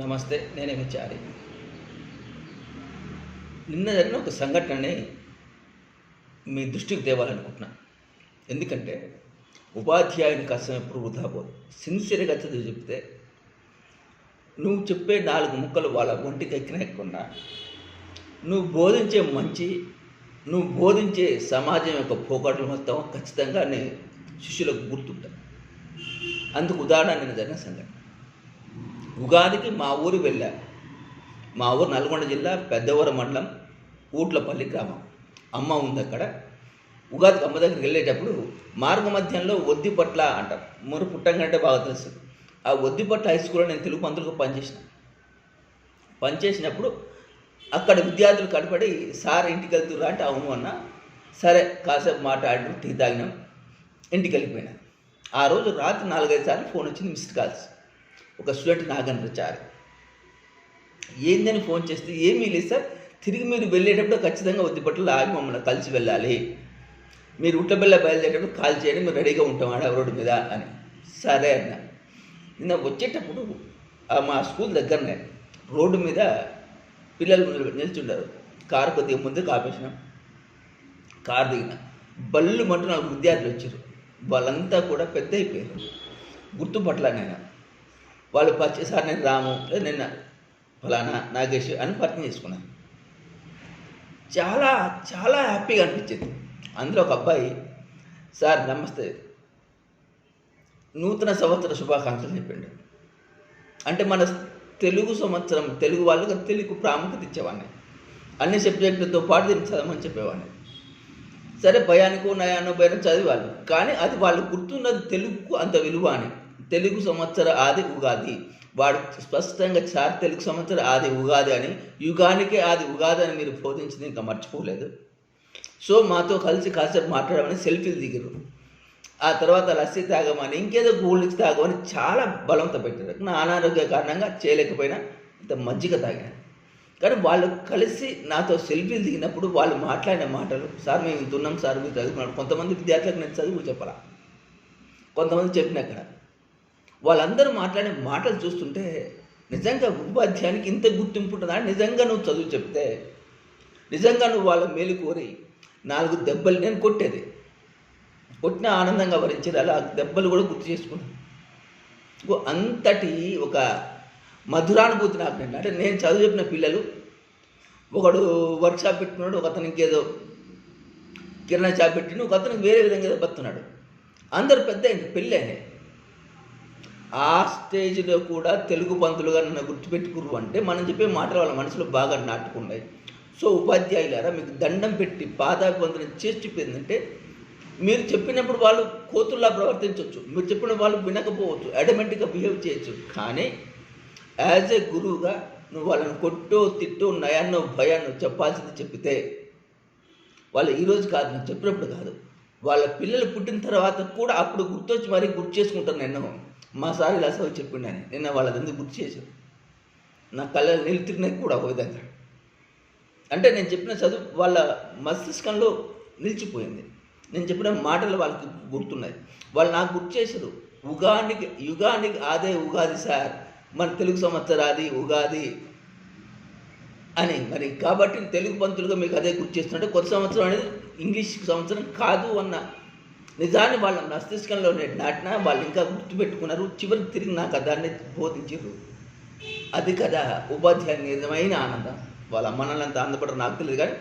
నమస్తే నేనే చారి నిన్న జరిగిన ఒక సంఘటనని మీ దృష్టికి తేవాలనుకుంటున్నా. ఎందుకంటే ఉపాధ్యాయుని కష్టం ఎప్పుడు వృధా పోదు. సిన్సియర్గా చదివి చెప్తే నువ్వు చెప్పే నాలుగు ముక్కలు వాళ్ళ ఒంటికి ఎక్కినకుండా నువ్వు బోధించే మంచి నువ్వు బోధించే సమాజం యొక్క పోకట్లు మొత్తం ఖచ్చితంగా నీ శిష్యులకు గుర్తుంటాయి. అందుకు ఉదాహరణ నేను జరిగిన సంఘటన. ఉగాదికి మా ఊరు వెళ్ళా. మా ఊరు నల్గొండ జిల్లా పెద్దవరం మండలం ఊట్లపల్లి గ్రామం. అమ్మ ఉంది అక్కడ. ఉగాదికి అమ్మ దగ్గరికి వెళ్ళేటప్పుడు మార్గ మధ్యంలో ఒద్దిపట్ల అంటారు. మురు పుట్టంగంటే బాగా తెలుసు. ఆ ఒద్దిపట్ల హై స్కూల్లో నేను తెలుగు పంతులకు పనిచేసిన. పనిచేసినప్పుడు అక్కడ విద్యార్థులు కనపడి సార్ ఇంటికి వెళ్తుర్రా అంటే అవును అన్న. సరే కాసేపు మాట్లాడు టీ తాగినాం. ఇంటికి వెళ్ళిపోయినా. ఆ రోజు రాత్రి నాలుగైదు సార్లు ఫోన్ వచ్చింది మిస్డ్ కాల్స్. ఒక స్టూడెంట్ నాగేంద్ర చారి ఏందని ఫోన్ చేస్తే ఏమీ లేదు సార్ తిరిగి మీరు వెళ్ళేటప్పుడు ఖచ్చితంగా వద్దిపట్ల ఆగి మమ్మల్ని కలిసి వెళ్ళాలి. మీరు ఉట్టబెల్ల బయలుదేరేటప్పుడు కాల్ చేయండి మీరు రెడీగా ఉంటాం ఆడ రోడ్డు మీద అని. సరే అన్న. నిన్న వచ్చేటప్పుడు మా స్కూల్ దగ్గరనే రోడ్డు మీద పిల్లలు నిల్చుండారు. కారు కొద్దిగా ముందు కాపేసినాం కారు దిగిన. బళ్ళు మటు నాకు విద్యార్థులు వచ్చారు వాళ్ళంతా కూడా పెద్ద అయిపోయారు గుర్తుపట్టలే నేను. వాళ్ళు పరిచయం సార్ నేను రాము నిన్న ఫలానా నాగేష్ అని పరిచయం చేసుకున్నాను. చాలా చాలా హ్యాపీగా అనిపించింది. అందులో ఒక అబ్బాయి సార్ నమస్తే. నూతన సంవత్సర శుభాకాంక్షలు చెప్పిండు. అంటే మన తెలుగు సంవత్సరం తెలుగు వాళ్ళకి తెలుగు ప్రాముఖ్యత ఇచ్చేవాడిని. అన్ని సబ్జెక్టులతో పాటు దీన్ని చదవమని చెప్పేవాడిని. సరే భయానికో నయానో భయానో చదివాళ్ళు కానీ అది వాళ్ళు గుర్తున్నది తెలుగుకు అంత విలువ అని. తెలుగు సంవత్సర ఆది ఉగాది. వాడు స్పష్టంగా సార్ తెలుగు సంవత్సర ఆది ఉగాది అని యుగానికే ఆది ఉగాది అని మీరు బోధించింది ఇంకా మర్చిపోలేదు. సో మాతో కలిసి కాసేపు మాట్లాడమని సెల్ఫీలు దిగరు ఆ తర్వాత లస్సీ తాగమని ఇంకేదో గోల్డ్ తాగమని చాలా బలంతో పెట్టారు. నా అనారోగ్య కారణంగా చేయలేకపోయినా ఇంత మజ్జిగ తాగాను. కానీ వాళ్ళు కలిసి నాతో సెల్ఫీలు దిగినప్పుడు వాళ్ళు మాట్లాడిన మాటలు సార్ మేము ఇంత ఉన్నాం సార్ మీరు చదువుకున్నాడు కొంతమంది విద్యార్థులకు నేను చదువు చెప్పాలా? కొంతమంది చెప్పిన అక్కడ వాళ్ళందరూ మాట్లాడే మాటలు చూస్తుంటే నిజంగా ఉపాధ్యాయానికి ఇంత గుర్తింపు ఉంటుందా? నిజంగా నువ్వు చదువు చెప్తే నిజంగా నువ్వు వాళ్ళ మేలు కోరి నాలుగు దెబ్బలు నేను కొట్టేది. కొట్టిన ఆనందంగా భరించేది అలా దెబ్బలు కూడా గుర్తు చేసుకున్నాను. అంతటి ఒక మధురానుభూతి నాకు నేను అంటే నేను చదువు చెప్పిన పిల్లలు ఒకడు వర్క్షాప్ పెట్టుకున్నాడు ఒక అతనికి ఏదో కిరాణా షాప్ పెట్టిన ఒక అతనికి వేరే విధంగా ఏదో బతున్నాడు. అందరు పెద్ద పెళ్ళి అయినాయి ఆ స్టేజ్లో కూడా తెలుగు పంతులుగా నన్ను గుర్తుపెట్టుకురు అంటే మనం చెప్పే మాటలు వాళ్ళ మనసులో బాగా నాటుకున్నాయి. సో ఉపాధ్యాయులారా మీకు దండం పెట్టి పాదాభివందనం చేసి చెప్పిందంటే మీరు చెప్పినప్పుడు వాళ్ళు కోతుల్లా ప్రవర్తించవచ్చు మీరు చెప్పిన వాళ్ళు వినకపోవచ్చు అడమెంట్గా బిహేవ్ చేయొచ్చు. కానీ యాజ్ ఏ గురువుగా నువ్వు వాళ్ళని కొట్టో తిట్టో నయాన్నో భయాన్నో చెప్పాల్సింది చెప్పితే వాళ్ళు ఈరోజు కాదు నేను చెప్పినప్పుడు కాదు. వాళ్ళ పిల్లలు పుట్టిన తర్వాత కూడా అప్పుడు గుర్తొచ్చి మరీ గుర్తు చేసుకుంటారు నేను మా సార్ ఇలా చదువు చెప్పిండని నిన్న వాళ్ళదంతా గుర్తు చేశారు. నా కళ్ళ నీళ్ళు తిరిగినాయి కూడా ఒక విధంగా. అంటే నేను చెప్పిన చదువు వాళ్ళ మస్తిష్కంలో నిలిచిపోయింది. నేను చెప్పిన మాటలు వాళ్ళకి గుర్తున్నాయి. వాళ్ళు నాకు గుర్తు చేశారు ఉగానికి యుగానికి ఆదే ఉగాది సార్. మన తెలుగు సంవత్సరాది ఉగాది అని. మరి కాబట్టి తెలుగు పంతులుగా మీకు అదే గుర్తు చేస్తున్నట్టు కొత్త సంవత్సరం అనేది ఇంగ్లీష్ సంవత్సరం కాదు అన్న నిజాన్ని వాళ్ళ మస్తిష్కంలో నాటినా వాళ్ళు ఇంకా గుర్తుపెట్టుకున్నారు. చివరికి తిరిగి నాకు దాన్ని బోధించారు అది కదా ఉపాధ్యాయ నిజమైన ఆనందం. వాళ్ళ అమ్మనంతా ఆనందపడరు నాకు తెలియదు కానీ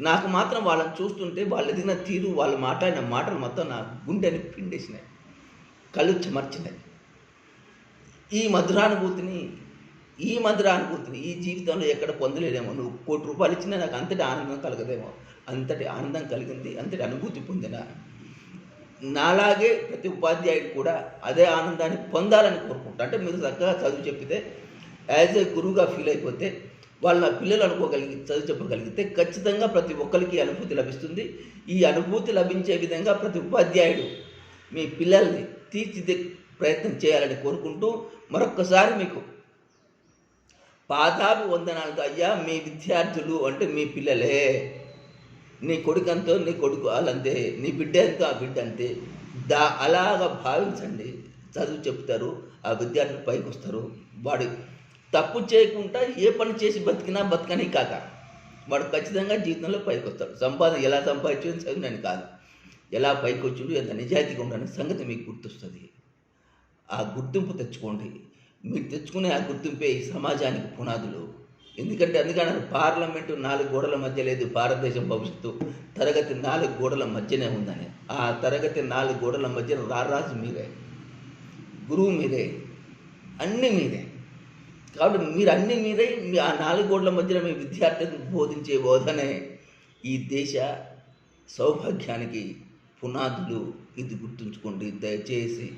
నాకు మాత్రం వాళ్ళని చూస్తుంటే వాళ్ళు ఎదిగిన తీరు వాళ్ళు మాట్లాడిన మాటలు మొత్తం నా గుండెని పిండేసినాయి. కళ్ళు చెమర్చినాయి. ఈ మధురానుభూతిని ఈ మధురానుభూతిని ఈ జీవితంలో ఎక్కడ పొందలేదేమో. నువ్వు కోటి రూపాయలు ఇచ్చినా నాకు అంతటి ఆనందం కలగదేమో. అంతటి ఆనందం కలిగింది అంతటి అనుభూతి పొందిన. నాలాగే ప్రతి ఉపాధ్యాయుడు కూడా అదే ఆనందాన్ని పొందాలని కోరుకుంటా. అంటే మీరు చక్కగా చదువు చెప్పితే యాజ్ ఏ గురువుగా ఫీల్ అయిపోతే వాళ్ళ పిల్లలు అనుకోగలిగి చదువు చెప్పగలిగితే ఖచ్చితంగా ప్రతి ఒక్కరికి అనుభూతి లభిస్తుంది. ఈ అనుభూతి లభించే విధంగా ప్రతి ఉపాధ్యాయుడు మీ పిల్లల్ని తీర్చిదే ప్రయత్నం చేయాలని కోరుకుంటూ మరొక్కసారి మీకు పాదాభి వందనాలతో అయ్యా మీ విద్యార్థులు అంటే మీ పిల్లలే. నీ కొడుకు కొడుకంతో నీ కొడుకు వాళ్ళంతే నీ బిడ్డ ఎంతో ఆ బిడ్డ అంతే. దా అలాగా భావించండి. చదువు చెప్తారు ఆ విద్యార్థులు పైకి వస్తారు వాడు తప్పు చేయకుండా ఏ పని చేసి బతికినా బతకని కాక వాడు ఖచ్చితంగా జీవితంలో పైకి వస్తాడు సంపాదన ఎలా సంపాదించు చదివినని కాదు. ఎలా పైకి వచ్చుడు ఎంత నిజాయితీగా ఉండని సంగతి మీకు గుర్తొస్తుంది. ఆ గుర్తింపు తెచ్చుకోండి. మీరు తెచ్చుకునే ఆ గుర్తింపే ఈ సమాజానికి పునాదులు. ఎందుకంటే అందుకని పార్లమెంటు నాలుగు గోడల మధ్య లేదు భారతదేశం భవిష్యత్తు. తరగతి నాలుగు గోడల మధ్యనే ఉందని. ఆ తరగతి నాలుగు గోడల మధ్య రారాజు మీరే. గురువు మీరే. అన్నీ మీరే. కాబట్టి మీరు అన్ని మీరే మీ ఆ నాలుగు గోడల మధ్యన మీ విద్యార్థులకు బోధించే బోధనే ఈ దేశ సౌభాగ్యానికి పునాదులు. ఇది గుర్తుంచుకోండి. దయచేసి